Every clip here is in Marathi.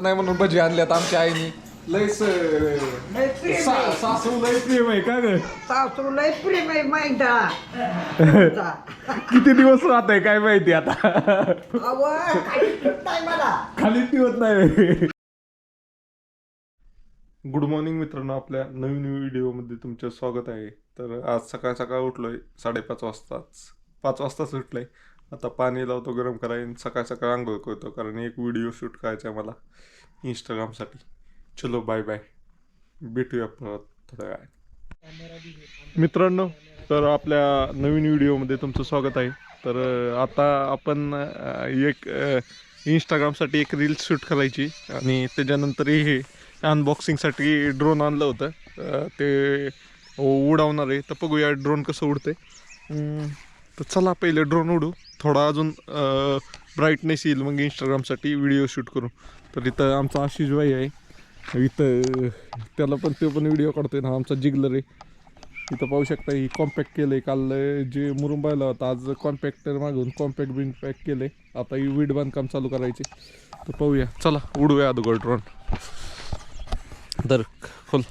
नाही म्हणून भजी आणल्यात आमच्या आईनी. लयच लय प्रेम आहे. सा- सासू लय प्रेम आहे का ग? सासू लय प्रेम आहे माहिती किती दिवस राहत आहे काय माहिती आता? नाही मला. खाली पिवत नाही. गुड मॉर्निंग मित्रांनो आपल्या नवीन व्हिडिओमध्ये तुमचं स्वागत आहे. तर आज सकाळ सकाळ उठलोय साडेपाच वाजताच. पाच वाजताच उठलोय. आता पाणी लावतो गरम करायला सकाळ सकाळ आंघोळ करतो कारण एक व्हिडिओ शूट करायचा आहे मला इंस्टाग्रामसाठी चलो बाय बाय भेटूया परत थोड्या वेळात मित्रांनो तर आपल्या नवीन व्हिडिओमध्ये तुमचं स्वागत आहे. तर आता आपण एक इंस्टाग्रामसाठी एक रील्स शूट करायची. आणि त्याच्यानंतर हे अनबॉक्सिंगसाठी ड्रोन आणलं होतं. ते उडवणार आहे. तर बघूया ड्रोन कसं उडते तर चला पहिले ड्रोन उडू. थोडा अजून ब्राईटनेस येईल मग इंस्टाग्रामसाठी व्हिडिओ शूट करू. तर इथं आमचा आशिष भाई आहे. इथं त्याला पण तो पण व्हिडिओ काढतोय ना आमचा जिगलर आहे. इथं पाहू शकता ही कॉम्पॅक्ट केलंय. काल जे मुरुंबायला होता आज कॉम्पॅक्टर मागून कॉम्पॅक्ट बिन पॅक केलंय. आता ही वीड बांधकाम चालू करायचे. तर पाहूया. चला उडूया अगोदर ड्रोन तर खोल.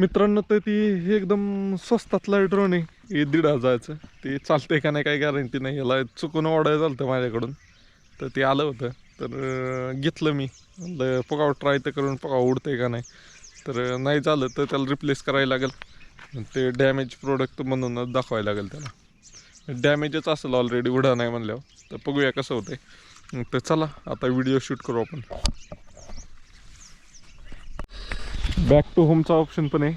मित्रांनो तर ती हे एकदम स्वस्तातला ड्रोन आहे. हे दीड हजारचं. ते चालतंय का नाही काही गॅरंटी नाही. याला चुकून ऑर्डर झालं होतं माझ्याकडून. तर ते आलं होतं. तर घेतलं मी. पगाव ट्राय तर करून पगाव उडतंय का नाही. तर नाही झालं तर त्याला रिप्लेस करायला लागेल. ते डॅमेज प्रोडक्ट म्हणूनच दाखवायला लागेल त्याला. डॅमेजच असेल ऑलरेडी उडा नाही म्हणल्यावर. तर बघूया कसं होतं तर चला आता व्हिडिओ शूट करू आपण. बॅक टू होमचा ऑप्शन पण आहे.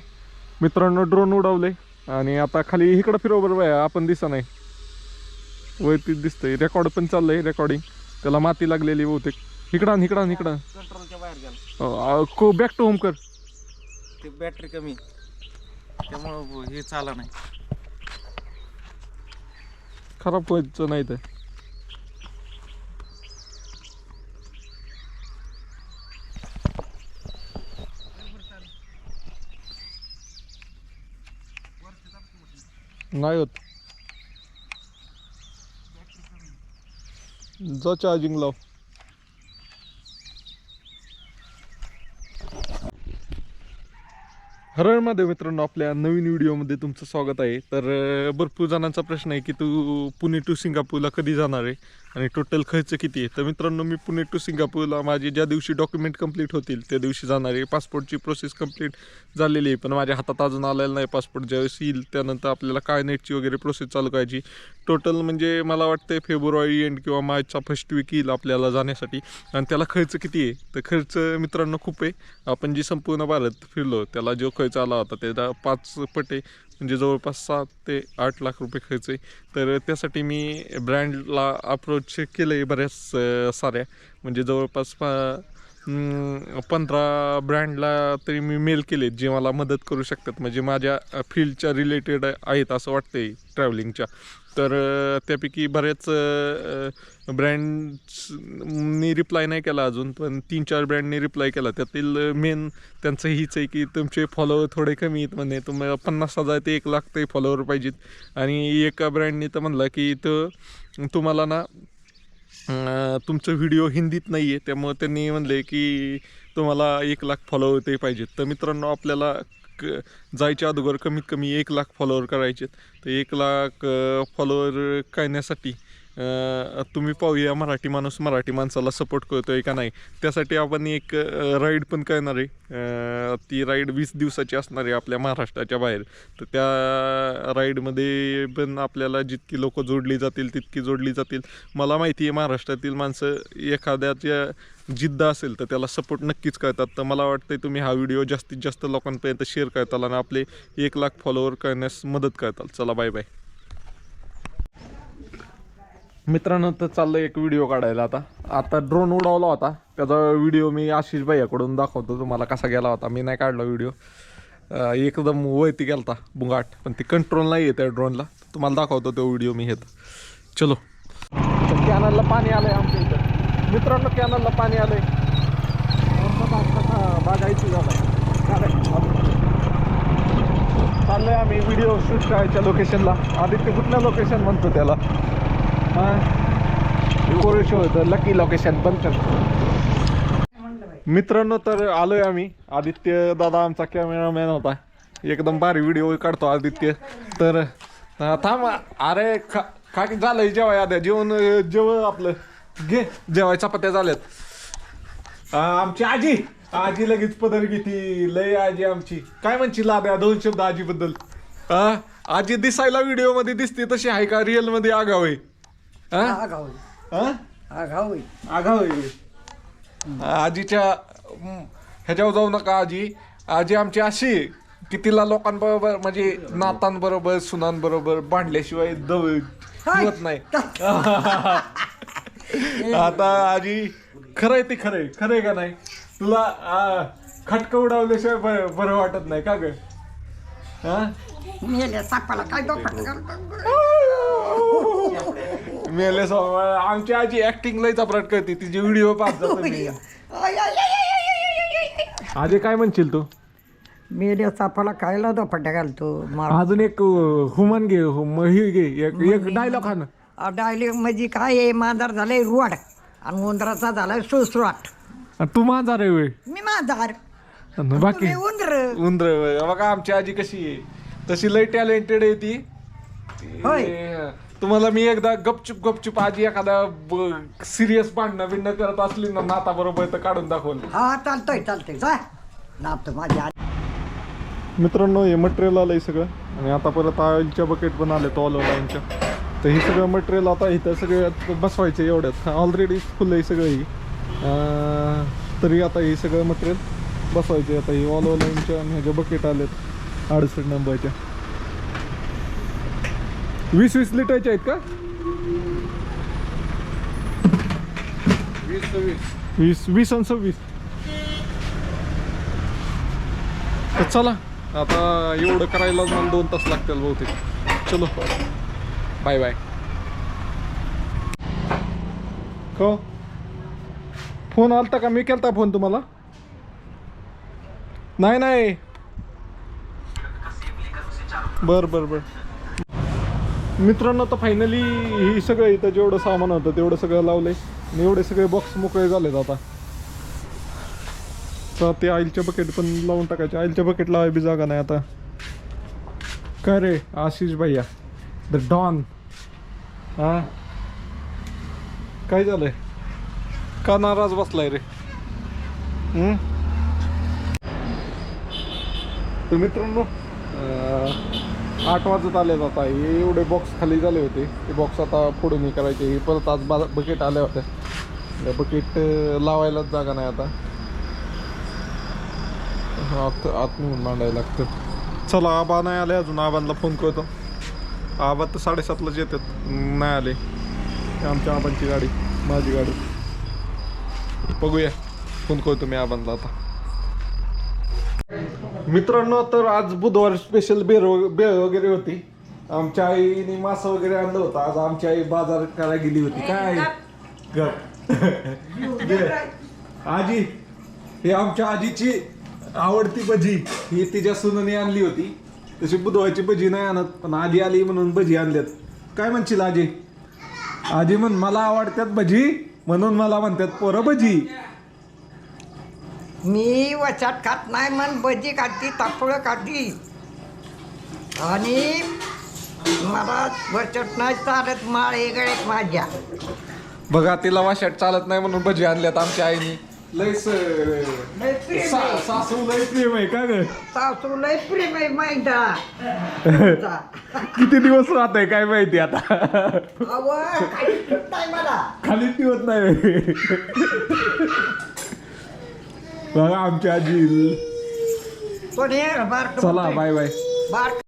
मित्रांनो ड्रोन उडवले. आणि आता खाली इकडं फिरव बरोबर आहे आपण दिसा नाही. वरती दिसतंय. रेकॉर्ड पण चाललंय रेकॉर्डिंग त्याला माती लागलेली बहुतेक. इकडं इकडं इकडं को बॅक टू होम कर. ते बॅटरी कमी त्यामुळं हे चाला नाही. खराब व्हायचं नाही तर नाही जो जा चार्जिंग लाव. हरळमध्ये मित्रांनो आपल्या नवीन व्हिडिओमध्ये तुमचं स्वागत आहे. तर भरपूर जणांचा प्रश्न आहे की तू पुणे टू सिंगापूरला कधी जाणार आहे? आणि टोटल खर्च किती आहे? तर मित्रांनो मी पुणे टू सिंगापूरला माझे ज्या दिवशी डॉक्युमेंट कंप्लीट होतील त्या दिवशी जाणार आहे. पासपोर्टची प्रोसेस कंप्लीट झालेली आहे पण माझ्या हातात अजून आलेलं नाही पासपोर्ट ज्यावेळेस येईल त्यानंतर आपल्याला काय नेटची वगैरे प्रोसेस चालू करायची. टोटल म्हणजे मला वाटतं फेब्रुवारी एंड किंवा मार्चचा फर्स्ट वीक येईल आपल्याला जाण्यासाठी. आणि त्याला खर्च किती आहे? तर खर्च मित्रांनो खूप आहे. आपण जी संपूर्ण भारत फिरलो त्याला जो खर्च आला होता त्याचा पाच पटे म्हणजे जवळपास सात ते आठ लाख रुपये खर्च आहे. तर त्यासाठी मी ब्रँडला अप्रोच केलं आहे बऱ्याच साऱ्या. म्हणजे जवळपास पा पंधरा ब्रँडला तरी मी मेल केले जे मला मदत करू शकतात. म्हणजे माझ्या फील्डच्या रिलेटेड आहेत असं वाटतं आहे ट्रॅव्हलिंगच्या तर त्यापैकी बऱ्याच ब्रँडनी रिप्लाय नाही केला अजून पण तीन चार ब्रँडनी रिप्लाय केला. त्यातील मेन त्यांचं हीच आहे की तुमचे फॉलोअर थोडे कमी आहेत म्हणे. तुम्हाला पन्नास हजार ते एक लाख ते फॉलोअर पाहिजेत. आणि एका ब्रँडने तर म्हणलं की इथं तुम्हाला ना तुमचं व्हिडिओ हिंदीत नाही आहे त्यामुळे त्यांनी म्हणले की तुम्हाला एक लाख फॉलोअर ते पाहिजेत. तर मित्रांनो आपल्याला क जायच्या अगोदर कमीत कमी एक लाख फॉलोअर करायचे तर एक लाख फॉलोअर करण्यासाठी तुम्ही पाहूया मराठी माणूस मराठी माणसाला सपोर्ट करतो आहे का नाही. त्यासाठी आपण एक राईड पण करणार आहे. ती राईड वीस दिवसाची असणार आहे आपल्या महाराष्ट्राच्या बाहेर. तर त्या राईडमध्ये पण आपल्याला जितकी लोक जोडली जातील तितकी जोडली जातील. मला माहिती आहे महाराष्ट्रातील माणसं एखाद्याच्या जिद्द असेल तर त्याला सपोर्ट नक्कीच करतात. तर मला वाटतं तुम्ही हा व्हिडिओ जास्तीत जास्त लोकांपर्यंत शेअर करताल आणि आपले एक लाख फॉलोअर करण्यास मदत करताल. चला बाय बाय मित्रांनो तर चाललं एक व्हिडिओ काढायला आता. आता ड्रोन उडवला होता. त्याचा व्हिडिओ मी आशिष भैयाकडून दाखवतो. तुम्हाला कसा गेला होता. मी नाही काढला व्हिडिओ एकदम वैती होता बुंगाट. पण ती कंट्रोल नाही आहे त्या ड्रोनला तुम्हाला दाखवतो तो व्हिडिओ मी घेत चलो. कॅनलला पाणी आलंय आमच्या इथं. मित्रांनो कॅनलला पाणी आलंय. आहे भाग कसा बागायची झालाय चाललोय आम्ही व्हिडिओ शूट करायच्या लोकेशनला आदित्य कुठल्या लोकेशन म्हणतो त्याला? होतं लकी लोकेशन पण मित्रांनो तर आलोय आम्ही. आदित्य दादा आमचा कॅमेरामॅन होता. एकदम भारी व्हिडिओ काढतो आदित्य. तर थांब. अरे खा खा की झालंय जेवाय आद्या. जेवण जेवण आपलं. घे. जेवाय चपात्या झाल्यात. आमची आजी. आजी लगेच पदर घेती. लय आजी आमची. काय म्हणची लाद्या दोन शब्द आजीबद्दल. आजी दिसायला व्हिडिओमध्ये दिसते तशी आहे का? रिअलमध्ये आगाव आहे. आगाऊ आगाव आहे आजीच्या हम्म, ह्याच्यावर जाऊ नका आजी. आजी आमची अशी की तिला लोकांबरोबर म्हणजे नातांबरोबर सुनांबरोबर भांडल्याशिवाय दव होत नाही. आता आजी खरंय ते खरंय खरंय का नाही? तुला आ, खटकं उडावल्याशिवाय बरं बरं वाटत नाही का ग? हा? मेल्या सापाला काय घालतो मेले आमची आजी ऍक्टिंग लय चपराट करते. तिचे व्हिडिओ जातो मी. आय. आजी काय म्हणशील तू? मेल्या सापाला कायला दोपट घालतो. मला अजून एक हुमन घे ही घे. एक एक डायलॉग हा ना डायलेक्ट म्हणजे काय आहे? मांजर झालंय रुवाड आणि उंदराचा झालाय सुसराट आणि तू माझा रे वे मी मांजर. आणि बाकी? तुम्ही उंदर. उंदर बघा आमची आजी कशी आहे. तशी लय टॅलेंटेड आहे ती. होय. ती- तुम्हाला मी एकदा गपचूप गपचूप आजी एखादा सिरियस भांडणं बिंडणं करत असली ना नाता बरोबर तर काढून दाखवलं हा चालतोय चालतोय. जा. नापतो माझ्या मित्रांनो हे मटेरियल आलंय सगळं. आणि आता परत ऑइलच्या बकेट पण आले ऑल लाईनच्या तर हे सगळं मटेरियल आता इथं सगळं बसवायचं एवढ्यात. ऑलरेडी फुल आहे सगळं ही. अं, तरी आता हे सगळं मटेरियल बसवायचे. आता ही ऑल लाईनच्या आणि ह्याच्या बकेट आलेत. अडुसष्ट नंबरच्या वीस वीस लिटरचे आहेत का? वीस सव्वीस वीस वीस आणि सव्वीस. तर चला आता एवढं करायला मला दोन तास लागतील बहुतेक. चलो. बाय बाय हो? फोन आलता का? मी केलता फोन तुम्हाला? नाही नाही. बर बर बर. मित्रांनो तर फायनली ही सगळं इथं जेवढं सामान होतं तेवढं सगळं लावलंय. आणि एवढे सगळे बॉक्स मोकळे झालेत आता. तर ते आईलचे बकेट पण लावून टाकायचे. ऑइलच्या बकेट लावाय बी जागा नाही आता. काय रे आशिष भैया. द डॉन हा? काय झालंय? का नाराज बसलाय रे? तर मित्रांनो आठ वाजत आले आता हे एवढे बॉक्स खाली झाले होते. ते बॉक्स आता फोडून नाही करायचे. हे परत आज बा बकेट आल्या होत्या. बकेट लावायलाच जागा नाही आता. आत आत नेऊन मांडायला लागतं. चला आबा नाही आले अजून. आबांना फोन करतो. आबा तर साडेसातलाच येतात. नाही आले. आमच्या आबांची गाडी. माझी गाडी. बघूया. फोन करतो मी आबांना आता. मित्रांनो तर आज बुधवार स्पेशल बेर बेळ वगैरे होती. आमच्या आईने मासा वगैरे आणलं होतं. आज आमची आई बाजार करायला गेली होती. काय? गप. आजी हे आमच्या आजीची आवडती भजी. ही तिच्या सुनाने आणली होती. तशी बुधवारची भजी नाही आणत पण आजी आली म्हणून भजी आणल्यात. काय म्हणशील आजी? आजी म्हण मला आवडतात भजी म्हणून मला म्हणतात पोरं भजी. मी वचाट खात नाही मन भजी खाती तापळं खाती. आणि मला वचट नाही चालत माळ गळ्यात माझ्या. बघा तिला वाशात चालत नाही म्हणून भजी आणल्यात आमच्या आईने. लयच लय प्रेम सा- आहे. सासू लय प्रेम आहे का ग? सासू लय प्रेम आहे माहिती किती दिवस राहत आहे काय माहिती आता? अव काही सुट नाही मला. खाली पिवत नाही. बघा आमची आजी. पण हे? बारक चला बाय बाय. बारक